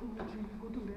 Ой, я не буду.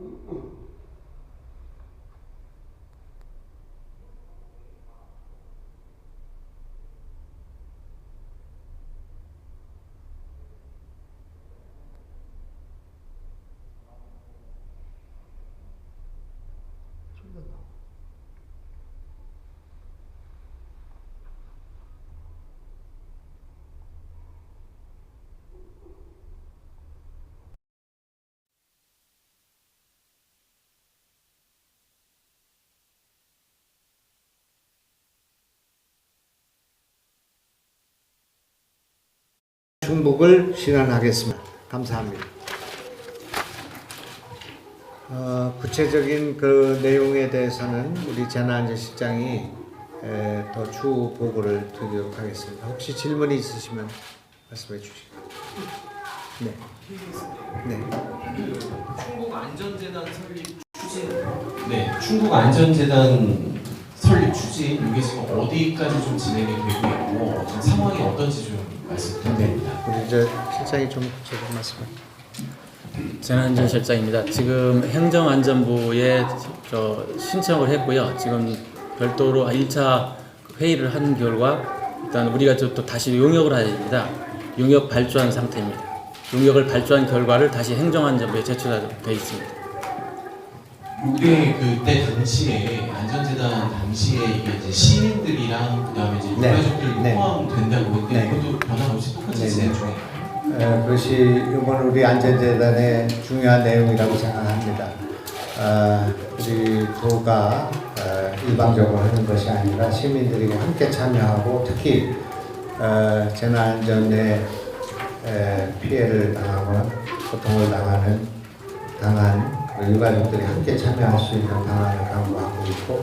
Mm-hmm. 충복을 실현하겠습니다. 감사합니다. 어, 구체적인 그 내용에 대해서는 우리 재난안전 실장이 에, 더 추후 보고를 드리도록 하겠습니다. 혹시 질문이 있으시면 말씀해 주시고. 네. 네. 충북 안전재단 설립 추진. 네, 충북 안전재단 설립 추진 이게 지금 어디까지 좀 진행이 되고 있고 지금 상황이 어떤지 좀 말씀 부탁드립니다. 우리 저 실장이 좀 구체적으로 말씀해. 재난안전 실장입니다. 지금 행정안전부에 저 신청을 했고요. 지금 별도로 1차 회의를 한 결과 일단 우리가 또또 다시 용역을 해야 됩니다. 용역 발주한 상태입니다. 용역을 발주한 결과를 다시 행정안전부에 제출되어 있습니다. 이게 그때 당시에 안전재단 당시에 이게 이제 시민들이랑 그다음에 이제 네. 유가족들이 네. 포함된다고 했는데 네. 그것도 변함 없이 똑같이 네, 진행 네. 중에 에, 그것이 이번 우리 안전재단의 중요한 내용이라고 생각합니다. 아, 우리 도가 어, 일방적으로 하는 것이 아니라 시민들이 함께 참여하고 특히 어, 재난안전에 에, 피해를 당하거나 고통을 당하는 당한 그 유가족들이 함께 참여할 수 있는 방안을 강구하고 있고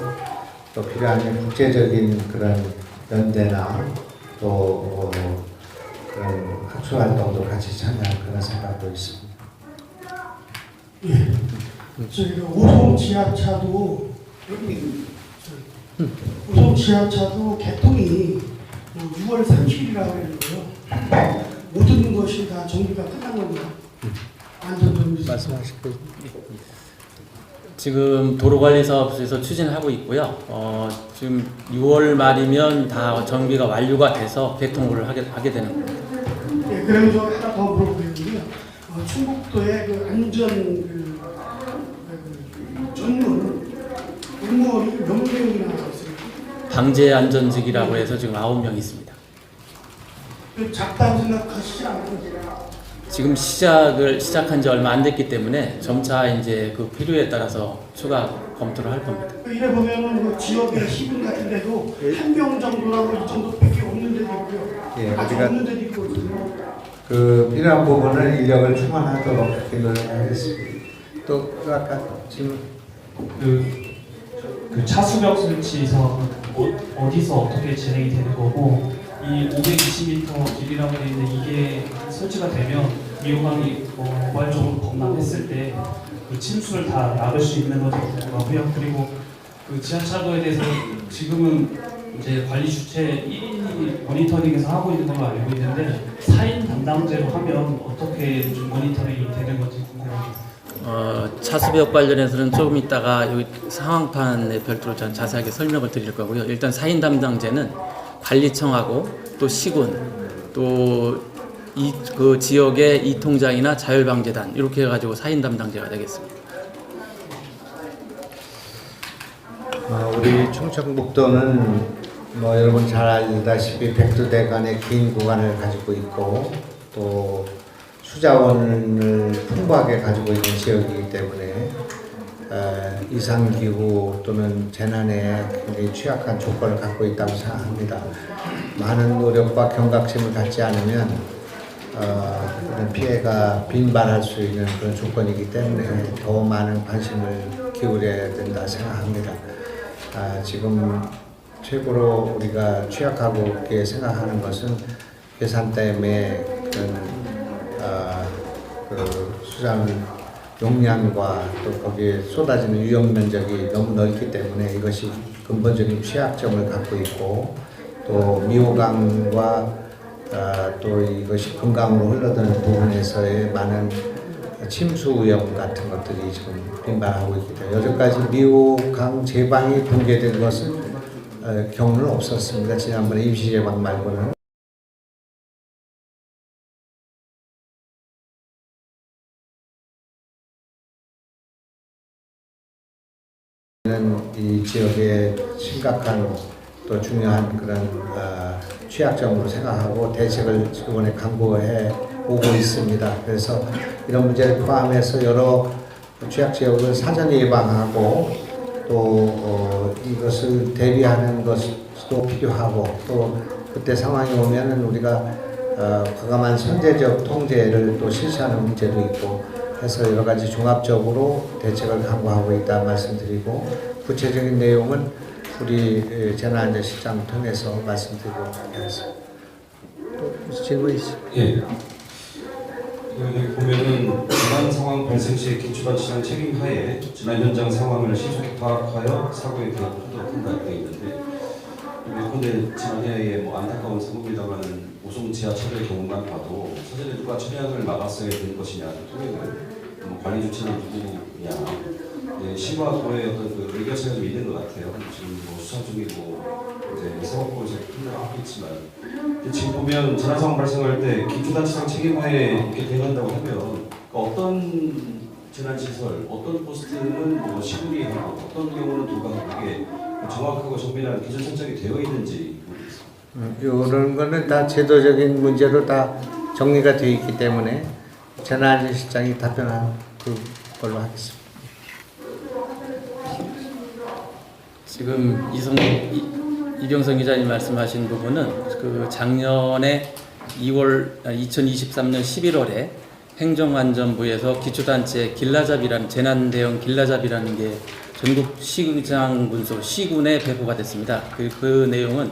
또 필요하면 국제적인 그런 연대나 또 어, 그런 학술 활동도 같이 참여할 그런 생각도 있습니다. 저희가 오송 지하차도 여기 저기 오송 지하차도 개통이 6월 30일이라고 했는데요. 모든 것이 다 정비가 끝난 겁니다. 안전정비 말씀하실까요? 지금 도로관리사업소에서 추진하고 있고요. 어, 지금 6월 말이면 다 정비가 완료가 돼서 개통을 하게, 하게 되는 겁니다. 예, 그러면서 하나 더 물어보겠는데요. 어, 충북도의 그 안전 그, 그 전문 공무원이 몇 명이나 있습니까? 방재 안전직이라고 해서 지금 9명 있습니다. 그 작다고 생각하시지 않아요? 지금 시작을 시작한 지 얼마 안 됐기 때문에 점차 이제 그 필요에 따라서 추가 검토를 할 겁니다. 그 이래 보면은 그 지역의 시군 같은 데도 한명 정도라고 이 정도밖에 없는 데도 있고요. 예, 아주 우리가- 없는 데도 있거든요. 그 필요한 부분은 인력을 충원하도록 그렇게 노력하겠습니다. 또 아까 질문 그, 그 차수벽 설치 사업은 어, 어디서 어떻게 진행이 되는 거고 이 520m 길이라고 되어 있는데 이게 설치가 되면 미호강이 어, 고발적으로 범람했을 때 그 침수를 다 막을 수 있는 건지 궁금하고요. 그리고 그 지하차도에 대해서 지금은 이제 관리 주체 1인이 모니터링에서 하고 있는 걸로 알고 있는데 4인 담당제로 하면 어떻게 좀 모니터링이 되는 건지 궁금합니다. 어, 차수벽 관련해서는 조금 있다가 여기 상황판에 별도로 전 자세하게 설명을 드릴 거고요. 일단 사인 담당제는 관리청하고 또 시군 또 이 그 지역의 이통장이나 자율방재단 이렇게 해가지고 사인 담당제가 되겠습니다. 어, 우리 충청북도는 뭐 여러분 잘 알다시피 백두대간의 긴 구간을 가지고 있고 또 수자원을 풍부하게 가지고 있는 지역이기 때문에 어, 이상기후 또는 재난에 굉장히 취약한 조건을 갖고 있다고 생각합니다. 많은 노력과 경각심을 갖지 않으면 어, 피해가 빈발할 수 있는 그런 조건이기 때문에 더 많은 관심을 기울여야 된다 생각합니다. 아, 지금 최고로 우리가 취약하고 생각하는 것은 계산 때문에 그런 아, 그 수장 용량과 또 거기에 쏟아지는 유용 면적이 너무 넓기 때문에 이것이 근본적인 취약점을 갖고 있고 또 미호강과 아, 또 이것이 금강으로 흘러드는 부분에서의 많은 침수 위험 같은 것들이 지금 빈발하고 있기 때문에 여태까지 미호강 제방이 붕괴된 것은 어, 경우는 없었습니다. 지난번에 임시 제방 말고는. 이 지역의 심각한 또 중요한 그런 어, 취약점으로 생각하고 대책을 이번에 강구해 오고 있습니다. 그래서 이런 문제를 포함해서 여러 취약 지역을 사전 예방하고 또 어, 이것을 대비하는 것도 필요하고 또 그때 상황이 오면은 우리가 어, 과감한 선제적 통제를 또 실시하는 문제도 있고 해서 여러 가지 종합적으로 대책을 강구하고 있다 말씀드리고 구체적인 내용은 우리 재난안전 실장 통해서 말씀드리도록 하겠습니다. 또 질문 있으세요? 예. 여기 보면은 재난 상황 발생 시에 기초단체장 책임 하에 재난 현장 상황을 신속히 파악하여 사고에 대한 하도록 한다 되어 있는데 예컨대 지난해에 뭐 안타까운 사고입니다만은 오송 지하철의 경우만 봐도 사전에 누가 차량을 막았어야 되는 것이냐 통행을 뭐 관리 주체는 누구냐 네, 시와고의 어떤 그 의결차가 좀 있는 것 같아요. 지금 뭐 수사 중이고 이제 사법부에서 판단을 하겠지만 근데 지금 보면 재난 상황 발생할 때 기초단체장 책임하에 이렇게 대응한다고 하면 그러니까 어떤 재난시설, 어떤 포스트는 뭐 시군이 하고 어떤 경우는 누가 하고 이게 정확하고 정밀한 기준 설정이 되어 있는지 모르겠어요. 이런 거는 다 제도적인 문제로 다 정리가 되어 있기 때문에 재난실장이 답변한 그걸로 하겠습니다. 지금 이성 이, 이병성 기자님 말씀하신 부분은 그 작년에 2월 2023년 11월에 행정안전부에서 기초단체 길라잡이라는 재난 대응 길라잡이라는 게 전국 시장 군소 시군에 배포가 됐습니다. 그, 그 내용은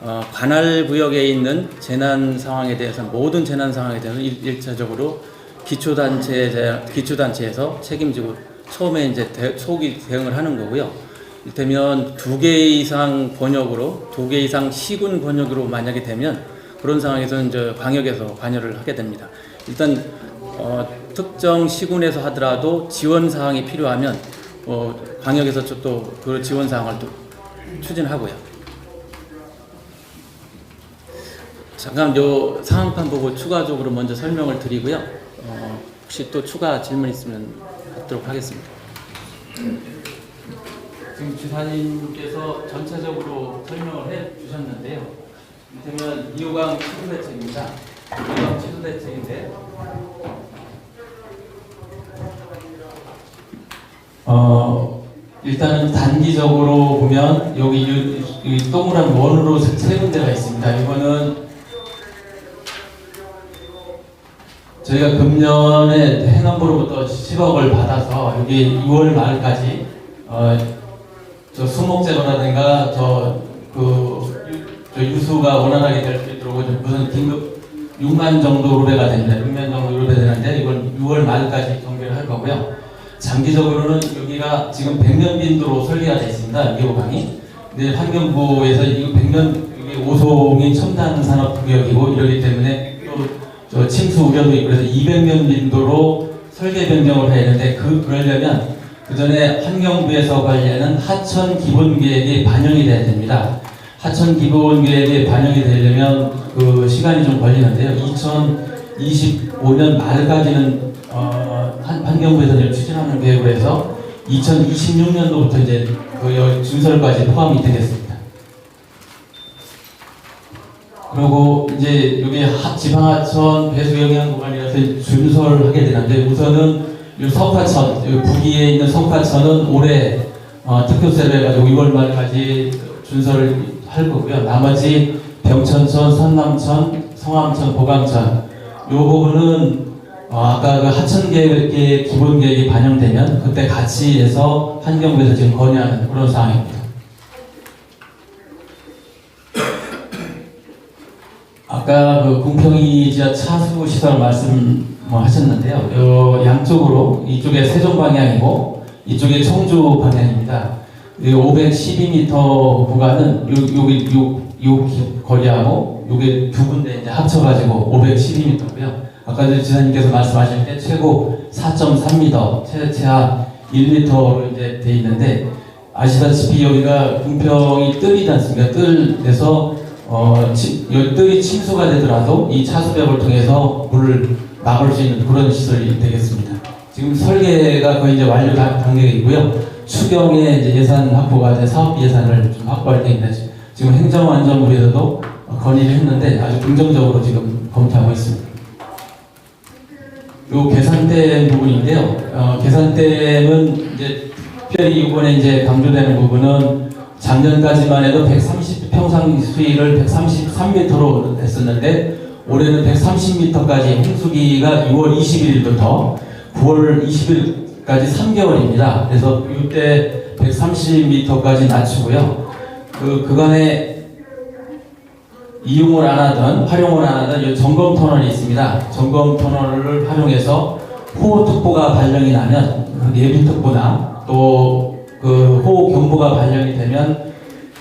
어, 관할 구역에 있는 재난 상황에 대해서 모든 재난 상황에 대해서 일, 일차적으로 기초단체 기초단체에서 책임지고 처음에 이제 대, 초기 대응을 하는 거고요. 이를테면 두 개 이상 권역으로 두 개 이상 시군 권역으로 만약에 되면 그런 상황에서는 이제 광역에서 관여를 하게 됩니다. 일단 어, 특정 시군에서 하더라도 지원 사항이 필요하면 어, 광역에서 또 그 지원 사항을 또 추진하고요. 잠깐 요 상황판 보고 추가적으로 먼저 설명을 드리고요. 어, 혹시 또 추가 질문 있으면 받도록 하겠습니다. 지금 주사님께서 전체적으로 설명을 해 주셨는데요. 이를테면 이호강 취소 대책입니다. 이호강 취소 대책인데 어 일단은 단기적으로 보면 여기 이, 이 동그란 원으로 세- 세 군데가 있습니다. 이거는 저희가 금년에 해남부로부터 10억을 받아서 여기 6월 말까지 어, 저 수목제로라든가 저그 유수가 원활하게 될 수 있도록 좀 무슨 긴급 6만 정도 루베가 됩니다. 6만 정도 루베 되는데 이건 6월 말까지 경비를 할 거고요. 장기적으로는 여기가 지금 100년 빈도로 설계가 되어 있습니다. 이호강이. 근데 환경부에서 이 100년 이게 오송이 첨단 산업 구역이고 이러기 때문에 또저 침수 우려도 있고 그래서 200년 빈도로 설계 변경을 해야 되는데 그 그러려면 그 전에 환경부에서 관리하는 하천 기본 계획이 반영이 돼야 됩니다. 하천 기본 계획이 반영이 되려면 그 시간이 좀 걸리는데요. 2025년 말까지는 어, 한- 환경부에서 추진하는 계획으로 해서 2026년도부터 이제 그 여- 준설까지 포함이 되겠습니다. 그리고 이제 여기 하- 지방하천 배수 영향 구간이라서 준설을 하게 되는데 우선은 여기 북위에 있는 석화천은 올해 어, 특효세를 해가지고 6월 말까지 준설을 할 거고요. 나머지 병천천, 선남천, 성암천, 보강천 이 부분은 어, 아까 그 하천 계획의 기본 계획이 반영되면 그때 같이 해서 환경부에서 지금 건의하는 그런 상황입니다. 아까 그 궁평이 지하 차수 시설 말씀 뭐 하셨는데요. 요 양쪽으로 이쪽에 세종 방향이고 이쪽에 청주 방향입니다. 이 512m 구간은 요 요, 요 기- 거리하고 요게 두 군데 이제 합쳐가지고 512m고요. 아까 전 지사님께서 말씀하실 때 최고 4.3m, 최하 1m로 이제 돼 있는데 아시다시피 여기가 궁평이 뜰이지 않습니까? 뜰에서 어, 치, 이 뜰이 침수가 되더라도 이 차수벽을 통해서 물을 막을 수 있는 그런 시설이 되겠습니다. 지금 설계가 거의 이제 완료 단- 단계이고요. 추경에 이제 예산 확보가 돼 사업 예산을 좀 확보할 때입니다. 지금 행정안전부에서도 건의를 했는데 아주 긍정적으로 지금 검토하고 있습니다. 요 계산대 부분인데요. 어, 계산대는 이제 특별히 이번에 이제 강조되는 부분은 작년까지만 해도 130 평상 수위를 133m로 했었는데 올해는 130m까지 홍수기가 6월 21일부터 9월 20일까지 3개월입니다. 그래서 이때 130m까지 낮추고요. 그 그간에 이용을 안 하던 활용을 안 하던 이 점검 터널이 있습니다. 점검 터널을 활용해서 호우 특보가 발령이 나면 그 예비 특보나 또 그 호우 경보가 발령이 되면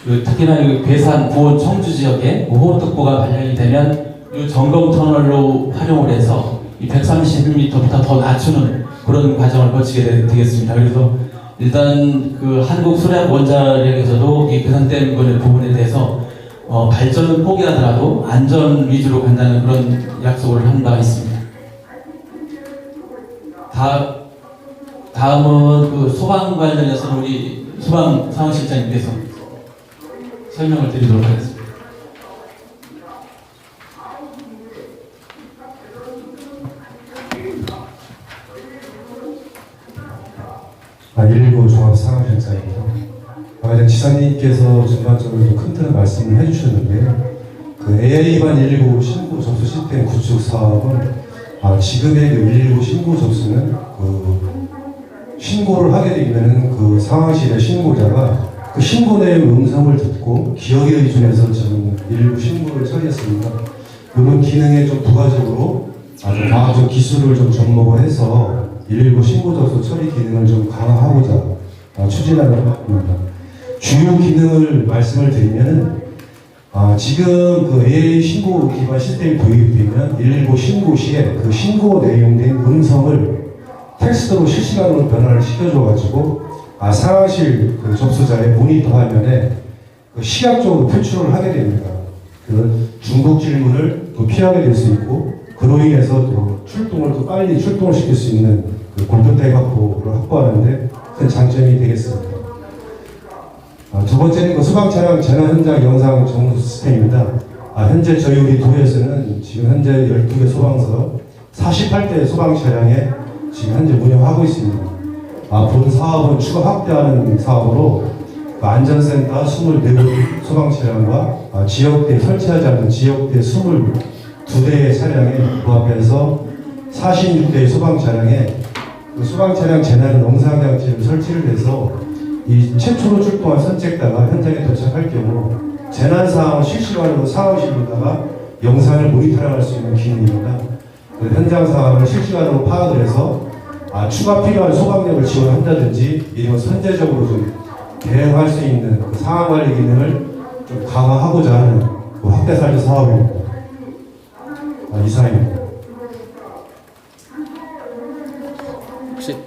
그 특히나 이 괴산 구원 청주 지역에 그 호우 특보가 발령이 되면 이 점검 터널로 활용을 해서 이 130m부터 더 낮추는 그런 과정을 거치게 되- 되겠습니다. 그래서 일단 그 한국 수력 원자력에서도 이그 부분에 대해서 어, 발전은 포기하더라도 안전 위주로 간다는 그런 약속을 한 바 있습니다. 다, 다음은 그 소방 관련해서는 우리 소방 상황실장님께서 설명을 드리도록 하겠습니다. 아, 119 종합상황실장입니다. 아까 전 지사님께서 전반적으로 좀큰 틀을 말씀을 해주셨는데 그 AI 기반 119 신고 접수 시스템 구축 사업은 아, 지금의 그119 신고 접수는 그 신고를 하게 되면은 그 상황실의 신고자가 그 신고 내용 음성을 듣고 기억에 기준해서 지금 119 신고를 처리했습니다. 이런 기능에 좀 부가적으로 아주 과학적 기술을 좀 접목을 해서 119 신고 접수 처리 기능을 좀 강화하고자 어, 추진하는 바입니다. 주요 기능을 말씀을 드리면은 아, 지금 그 AI 신고 기반 시스템이 도입되면 119 신고 시에 그 신고 내용된 음성을 텍스트로 실시간으로 변화를 시켜줘가지고 아, 상황실 그 접수자의 모니터 화면에 그 시각적으로 표출을 하게 됩니다. 그 중복 질문을 또 피하게 될 수 있고 그로 인해서 또 출동을 더 빨리 출동을 시킬 수 있는 그 타임 확보를 확보하는데 큰 장점이 되겠습니다. 아, 두 번째는 그 소방 차량 재난 현장 영상 정보 시스템입니다. 아, 현재 저희 우리 도에서는 지금 현재 12개 소방서 48대 소방 차량에 지금 현재 운영하고 있습니다. 아, 본 사업은 추가 확대하는 사업으로 그 안전센터 24대 소방 차량과 아, 지역대 설치하지 않은 지역대 22대의 차량에 부합해서 46대 소방 차량에 그 소방 차량 재난 영상 장치를 설치를 해서 이 최초로 출동한 선책다가 현장에 도착할 경우 재난 상황을 실시간으로 상황실로다가 영상을 모니터링할 수 있는 기능입니다. 그 현장 상황을 실시간으로 파악을 해서 아, 추가 필요한 소방력을 지원한다든지 이런 선제적으로 좀 대응할 수 있는 그 상황 관리 기능을 좀 강화하고자 하는 그 확대 살리 사업입니다. 아, 이상입니다. 혹시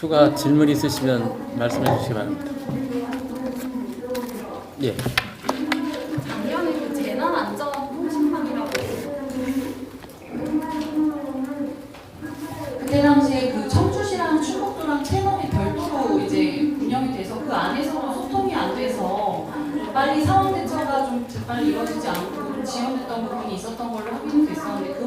추가 질문 있으시면 말씀해 주시기 바랍니다. 예. 작년에 그 재난 안전 통신망이라고 그때 당시에 그 청주시랑 충북도랑 채널이 별도로 이제 운영이 돼서 그 안에서도 소통이 안 돼서 빨리 상황 대처가 좀 재빨리 이루어지지 않고 좀 지연됐던 부분이 있었던 걸로 확인이 됐었는데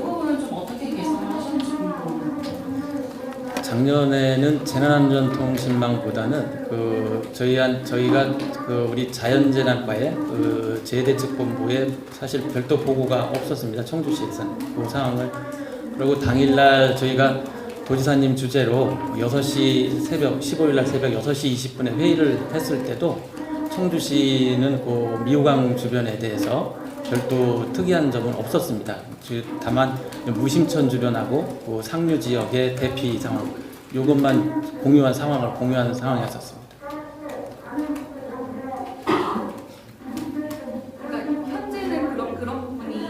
작년에는 재난안전통신망보다는 그 저희한 저희가 그 우리 자연재난과의 그 재해대책본부에 사실 별도 보고가 없었습니다. 청주시에서는 그 상황을 그리고 당일날 저희가 도지사님 주재로 6시 새벽 15일날 새벽 6시 20분에 회의를 했을 때도 청주시는 그 미호강 주변에 대해서 별도 특이한 점은 없었습니다. 즉, 다만 무심천 주변하고 그 상류 지역의 대피 상황 이것만 공유한 상황을 공유하는 상황이었었습니다. 그러니까 현재는 그런 그런 부분이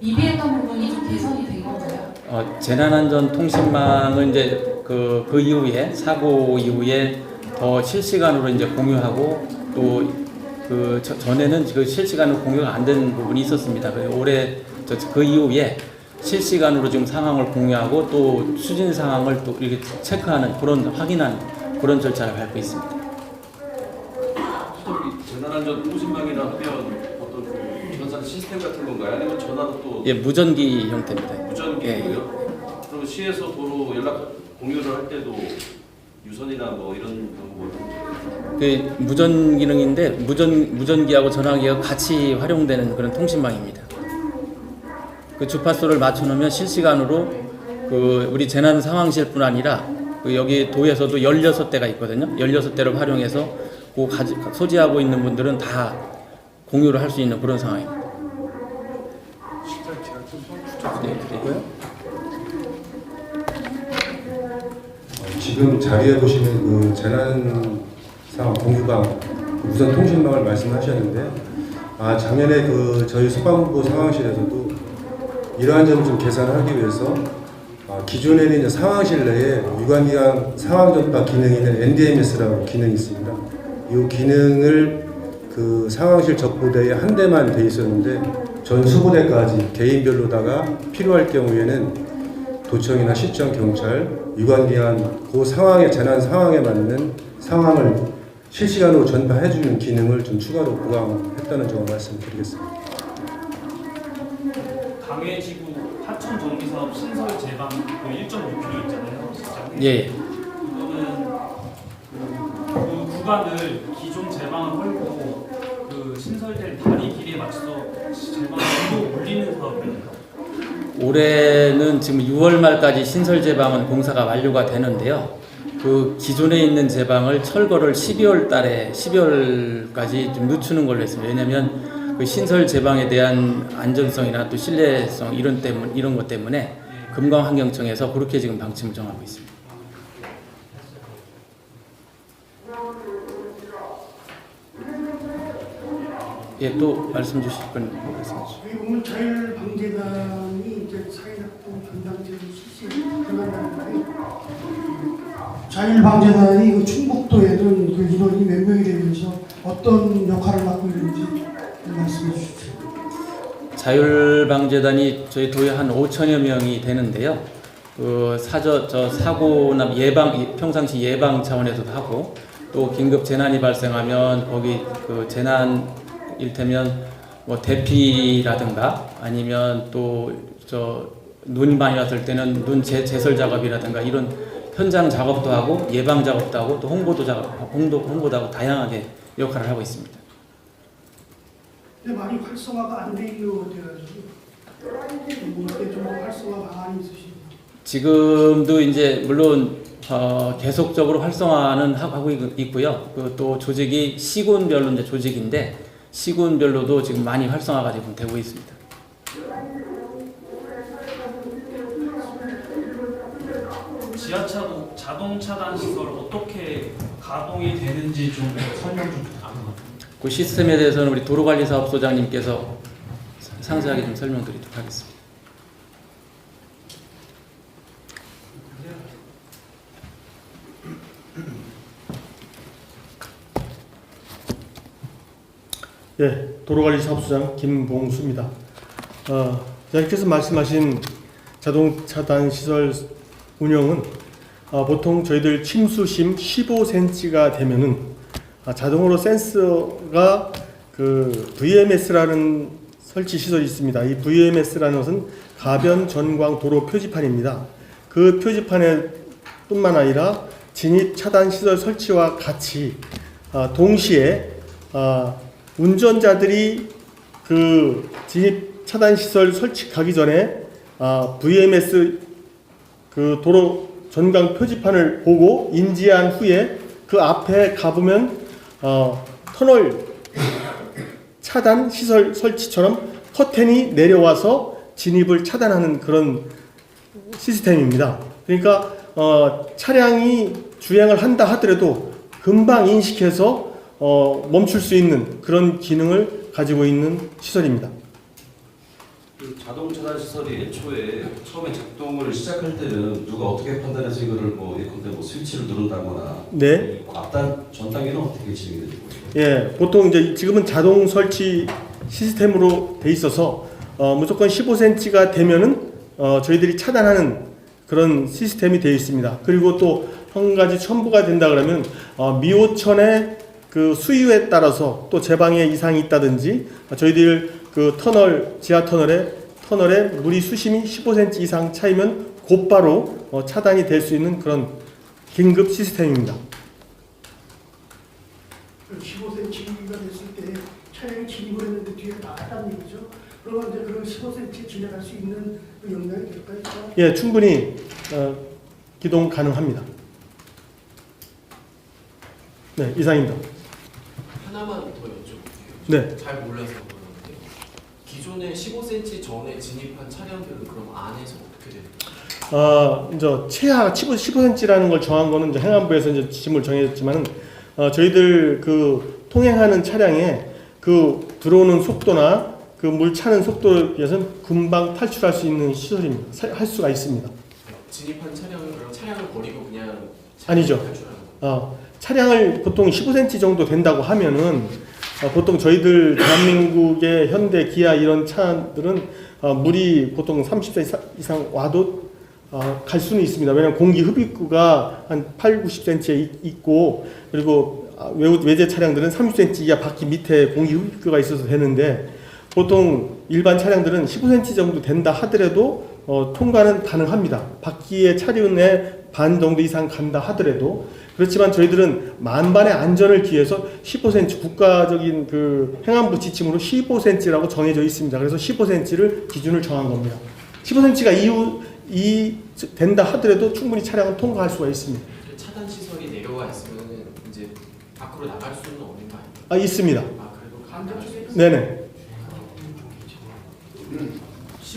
미비했던 부분이 좀 개선이 된 건가요? 어, 재난안전 통신망은 이제 그, 그 이후에 사고 이후에 더 실시간으로 이제 공유하고 또 그 전에는 그 실시간으로 공유가 안 된 부분이 있었습니다. 그 올해 저, 그 이후에 실시간으로 지금 상황을 공유하고 또 추진 상황을 또 이렇게 체크하는 그런 확인하는 그런 절차를 밟고 있습니다. 재난안전 통신망이나 어떤 그 전산 시스템 같은 건가요? 아니면 전화로 또 예, 무전기 형태입니다. 무전기고요? 그럼 시에서 도로 연락 공유를 할 때도 유선이나 뭐 이런 방법으로 그 무전 기능인데 무전 무전기하고 전화기가 같이 활용되는 그런 통신망입니다. 그 주파수를 맞춰 놓으면 실시간으로 그 우리 재난 상황실뿐 아니라 그 여기 도에서도 16대가 있거든요. 16대를 활용해서 그 소지하고 있는 분들은 다 공유를 할 수 있는 그런 상황입니다. 네, 그리고요. 어, 지금 자리에 보시는 그 재난 상황 공유방 우선 통신망을 말씀하셨는데 아 작년에 그 저희 소방부 상황실에서도 이러한 점을 좀 개선하기 위해서 아, 기존에는 이제 상황실 내에 유관기관 상황 전파 기능이 있는 NDMS라고 기능이 있습니다. 이 기능을 그 상황실 적부대에 한 대만 돼 있었는데 전 수부대까지 개인별로다가 필요할 경우에는 도청이나 시청 경찰 유관기관 그 상황에 재난 상황에 맞는 상황을 실시간으로 전파해주는 기능을 좀 추가로 부강했다는 점을 말씀드리겠습니다. 강해지구 하천 정비 사업 신설 제방 그 1.6km 있잖아요. 시장에. 예. 그거는 그, 그 구간을 기존 제방을 헐고 그 신설될 다리 길이에 맞춰서 제방을 더 올리는 사업이에요. 올해는 지금 6월 말까지 신설 제방은 공사가 완료가 되는데요. 그 기존에 있는 제방을 철거를 12월 달에 12월까지 좀 늦추는 걸로 했습니다. 왜냐하면 그 신설 제방에 대한 안전성이나 또 신뢰성 이런 때문 이런 것 때문에 금강환경청에서 그렇게 지금 방침을 정하고 있습니다. 예, 또 말씀 주실 분 말씀해 주시죠. 저희 오늘 자율방재단이 이제 사회작동 전당제를 실시 들어간다는데 자율 방재단이 그 충북도에는 그 인원이 몇 명이 되면서 어떤 역할을 맡고 있는지 자율방재단이 저희 도에 한 5천여 명이 되는데요. 그 사저 저 사고나 예방 평상시 예방 차원에서도 하고 또 긴급 재난이 발생하면 거기 그 재난 일테면 뭐 대피라든가 아니면 또 저 눈이 많이 왔을 때는 눈 제, 제설 작업이라든가 이런 현장 작업도 하고 예방 작업도 하고 또 홍보도 작업 홍보 홍보도 하고 다양하게 역할을 하고 있습니다. 근데 많이 활성화가 안돼 있는 것 같아가지고 이때 좀 활성화 방안이 있으신가요? 지금도 이제 물론 어, 계속적으로 활성화는 하- 하고 있- 있고요. 그또 조직이 시군별로 이제 조직인데 시군별로도 지금 많이 활성화가 지금 되고 있습니다. 지하차도 자동 차단 시설 어떻게 가동이 되는지 좀 설명 좀 부탁드립니다. 그 시스템에 대해서는 우리 도로관리사업소장님께서 사- 상세하게 좀 설명드리도록 하겠습니다. 예, 도로관리 사업소장 김봉수입니다. 어, 장님께서 말씀하신 자동 차단 시설 운영은 어, 보통 저희들 침수심 15cm가 되면은 아, 자동으로 센서가 그 VMS라는 설치 시설이 있습니다. 이 VMS라는 것은 가변 전광 도로 표지판입니다. 그 표지판에 뿐만 아니라 진입 차단 시설 설치와 같이 아, 동시에 아, 운전자들이 그 진입 차단 시설 설치 가기 전에 아, VMS 그 도로 전광 표지판을 보고 인지한 후에 그 앞에 가보면 어, 터널 차단 시설 설치처럼 커튼이 내려와서 진입을 차단하는 그런 시스템입니다. 그러니까 어, 차량이 주행을 한다 하더라도 금방 인식해서 어, 멈출 수 있는 그런 기능을 가지고 있는 시설입니다. 그 자동 차단 시설이 애초에 처음에 작동을 시작할 때는 누가 어떻게 판단해서 이거를 뭐 예컨대 뭐 스위치를 누른다거나 네. 앞단 전 단계는 어떻게 진행이 되고 있어요? 예, 보통 이제 지금은 자동 설치 시스템으로 돼 있어서 어, 무조건 15cm가 되면은 어, 저희들이 차단하는 그런 시스템이 되어 있습니다. 그리고 또 한 가지 첨부가 된다 그러면 어, 미호천의 그 수위에 따라서 또 제방에 이상이 있다든지 어, 저희들 그 터널 지하 터널에 터널에 물이 수심이 15cm 이상 차이면 곧바로 어, 차단이 될 수 있는 그런 긴급 시스템입니다. 15cm가 됐을 때 차량이 진입을 했는데 뒤에 나갔다는 얘기죠. 그러면 이제 그 15cm 지나갈 수 있는 그 용량이 될까요? 예, 충분히 어, 기동 가능합니다. 네, 이상입니다. 하나만 더 여쭤볼게요. 네. 잘 몰라서 기존에 15cm 전에 진입한 차량들은 그럼 안에서 어떻게 돼요? 어, 이제 최하 15cm라는 걸 정한 거는 이제 행안부에서 이제 지침을 정했지만은 어, 저희들 그 통행하는 차량에 그 들어오는 속도나 그 물 차는 속도에 비해서는 금방 탈출할 수 있는 시설입니다. 사- 할 수가 있습니다. 진입한 차량을 그럼 차량을 버리고 그냥 아니죠. 탈출하는 거예요? 어, 차량을 보통 15cm 정도 된다고 하면은 어, 보통 저희들 대한민국의 현대, 기아 이런 차들은 어, 물이 보통 30cm 이상 와도 어, 갈 수는 있습니다. 왜냐하면 공기 흡입구가 한 8, 90cm에 있고 그리고 아, 외- 외제 차량들은 30cm 이하 바퀴 밑에 공기 흡입구가 있어서 되는데 보통 일반 차량들은 15cm 정도 된다 하더라도 어, 통과는 가능합니다. 바퀴의 차륜의 반 정도 이상 간다 하더라도 그렇지만 저희들은 만반의 안전을 기해서 15cm 국가적인 그 행안부 지침으로 15cm라고 정해져 있습니다. 그래서 15cm를 기준을 정한 겁니다. 15cm가 이후 이 된다 하더라도 충분히 차량은 통과할 수가 있습니다. 차단 시설이 내려와 있으면 이제 밖으로 나갈 수는 없는 거 아니에요? 아 있습니다. 아 그래도. 네네.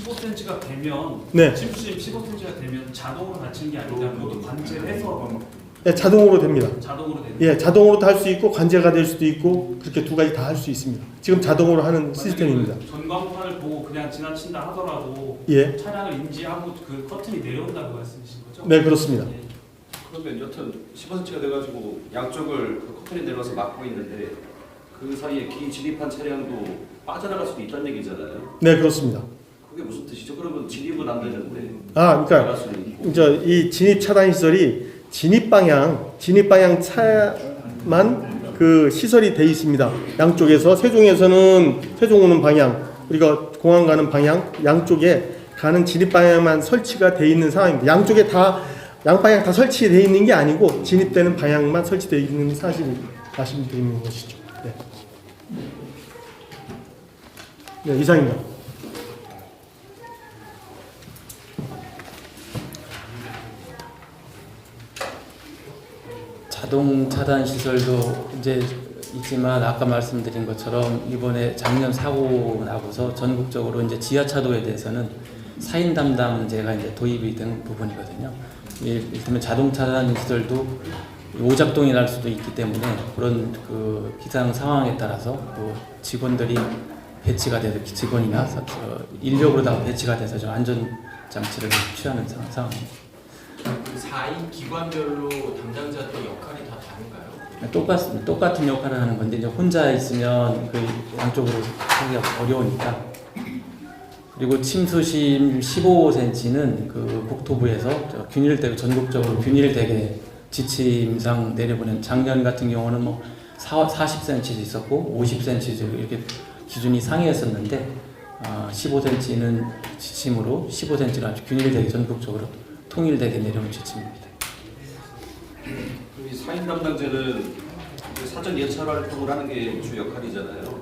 15cm가 되면 네. 침수심 15cm가 되면 자동으로 닫히는 게 아니라 모두 관제를 해서 네, 자동으로 됩니다. 자동으로 되는 예, 자동으로도 할수 있고 관제가 될 수도 있고 그렇게 두 가지 다 할 수 있습니다. 지금 자동으로 하는 시스템입니다. 그 전광판을 보고 그냥 지나친다 하더라도 예. 차량을 인지하고 그 커튼이 내려온다고 말씀이신 거죠? 네, 그렇습니다. 예. 그러면 여튼 15cm가 돼가지고 양쪽을 그 커튼이 내려와서 막고 있는데 그 사이에 기 진입한 차량도 빠져나갈 수도 있다는 얘기잖아요. 네, 그렇습니다. 그게 무슨 뜻이죠? 그러면 진입은 안 되는데 아, 그러니까. 이제 이 진입 차단 시설이 진입 방향, 진입 방향 차만 그 시설이 돼 있습니다. 양쪽에서 세종에서는 세종 오는 방향, 우리가 공항 가는 방향 양쪽에 가는 진입 방향만 설치가 돼 있는 상황입니다. 양쪽에 다 양방향 다 설치돼 있는 게 아니고 진입되는 방향만 설치되어 있는 사실을 말씀드리는 것이죠. 네. 네, 이상입니다. 자동 차단 시설도 이제 있지만 아까 말씀드린 것처럼 이번에 작년 사고 나고서 전국적으로 이제 지하차도에 대해서는 사인 담당제가 이제 도입이 된 부분이거든요. 이를테면 자동 차단 시설도 오작동이 날 수도 있기 때문에 그런 그 기상 상황에 따라서 그 직원들이 배치가 돼서 직원이나 사- 어, 인력으로다가 배치가 돼서 좀 안전 장치를 취하는 상- 상황입니다. 그 4인 기관별로 담당자들의 역할이 다 다른가요? 똑같 똑같은 역할을 하는 건데 이제 혼자 있으면 그 양쪽으로 하기가 어려우니까 그리고 침수심 15cm는 그 국토부에서 저 균일되게 전국적으로 균일되게 지침상 내려보낸 작년 같은 경우는 뭐 40cm도 있었고 50cm 이렇게 기준이 상이었었는데 아, 15cm는 지침으로 15cm가 아주 균일되게 전국적으로 통일되게 내려온 지침입니다. 이 사인 담당자는 그 사전 예찰 활동을 하는 게 주 역할이잖아요.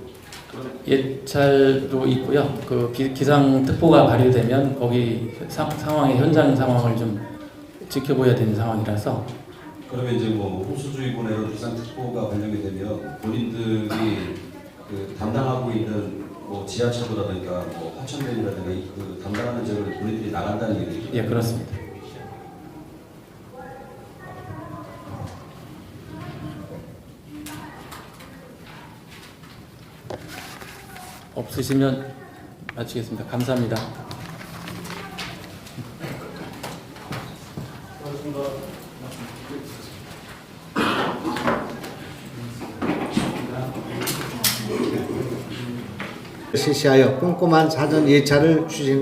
예찰도 있고요. 그 기, 기상 특보가 발효되면 거기 사, 상황의 현장 상황을 좀 지켜보야 되는 상황이라서 그러면 이제 뭐 호수주의보나 이런 기상 특보가 발령이 되면 본인들이 그 담당하고 있는 뭐 지하철이라든가 뭐 하천변이라든가 이그 담당하는 지역을 본인들이 나간다는 얘기죠. 예 그렇습니다. 없으시면 마치겠습니다. 감사합니다. 실시하여 꼼꼼한 사전 예찰을 추진